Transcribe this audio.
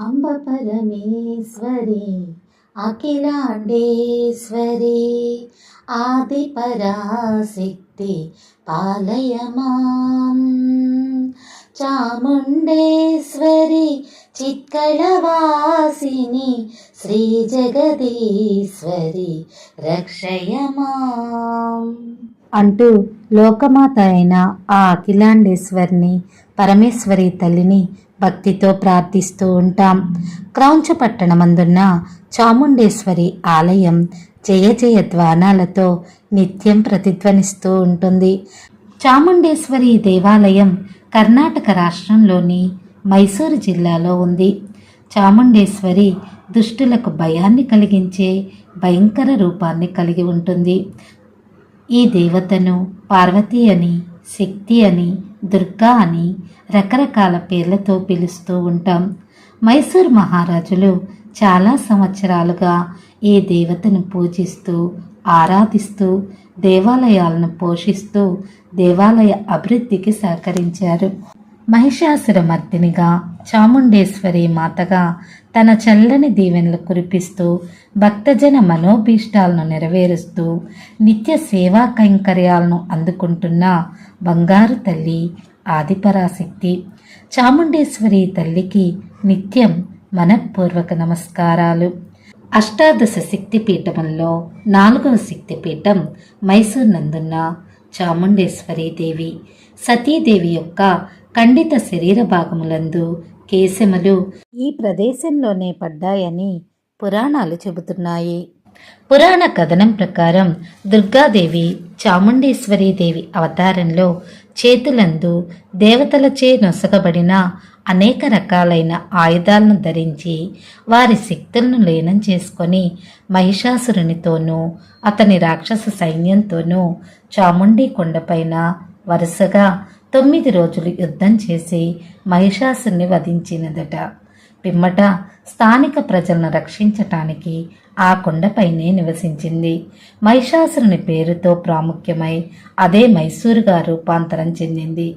അംബ പരമേശ്വരി അഖിലാണ്ടേശ്വരി ആദിപരാശക്തി പാലയമാം. ചാമുണ്ടേശ്വരി ചിത്കളവാസിനി ശ്രീ ജഗദീശ്വരി രക്ഷയമാം. అంటూ లోకమాత అయిన ఆ అఖిలాండేశ్వరిని పరమేశ్వరి తల్లిని భక్తితో ప్రార్థిస్తూ ఉంటాం. క్రౌంచ పట్టణమందున్న చాముండేశ్వరి ఆలయం జయ జయ ధ్వానాలతో నిత్యం ప్రతిధ్వనిస్తూ ఉంటుంది. చాముండేశ్వరి దేవాలయం కర్ణాటక రాష్ట్రంలోని మైసూరు జిల్లాలో ఉంది. చాముండేశ్వరి దుష్టులకు భయాన్ని కలిగించే భయంకర రూపాన్ని కలిగి ఉంటుంది. ఈ దేవతను పార్వతి అని శక్తి అని దుర్గా అని రకరకాల పేర్లతో పిలుస్తూ ఉంటాం. మైసూర్ మహారాజులు చాలా సంవత్సరాలుగా ఈ దేవతను పూజిస్తూ ఆరాధిస్తూ దేవాలయాలను పోషిస్తూ దేవాలయ అభివృద్ధికి సహకరించారు. మహిషాసురమర్దినిగా చాముండేశ్వరి మాతగా తన చల్లని దీవెనలు కురిపిస్తూ భక్తజన మనోభీష్టాలను నెరవేరుస్తూ నిత్య సేవా కైంకర్యాలను అందుకుంటున్న బంగారు తల్లి ఆదిపరాశక్తి. చాముండేశ్వరి తల్లికి నిత్యం మనఃపూర్వక నమస్కారాలు. అష్టాదశ శక్తిపీఠముల్లో నాలుగవ శక్తిపీఠం మైసూర్ నందున్న చాముండేశ్వరి దేవి. సతీదేవి యొక్క ఖండిత శరీర భాగములందు కేశములు ఈ ప్రదేశంలోనే పడ్డాయని పురాణాలు చెబుతున్నాయి. పురాణ కథనం ప్రకారం దుర్గాదేవి చాముండేశ్వరి దేవి అవతారంలో చేతులందు దేవతలచే నొసగబడిన అనేక రకాలైన ఆయుధాలను ధరించి వారి శక్తులను లీనం చేసుకొని మహిషాసురునితోనూ అతని రాక్షస సైన్యంతోనూ చాముండి కొండపైన వరుసగా తొమ్మిది రోజులు యుద్ధం చేసి మహిషాసుని వధించినదట. పిమ్మట స్థానిక ప్రజలను రక్షించటానికి ఆ కొండపైనే నివసించింది. మహిషాసురుని పేరుతో ప్రాముఖ్యమై అదే మైసూరుగా రూపాంతరం చెందింది.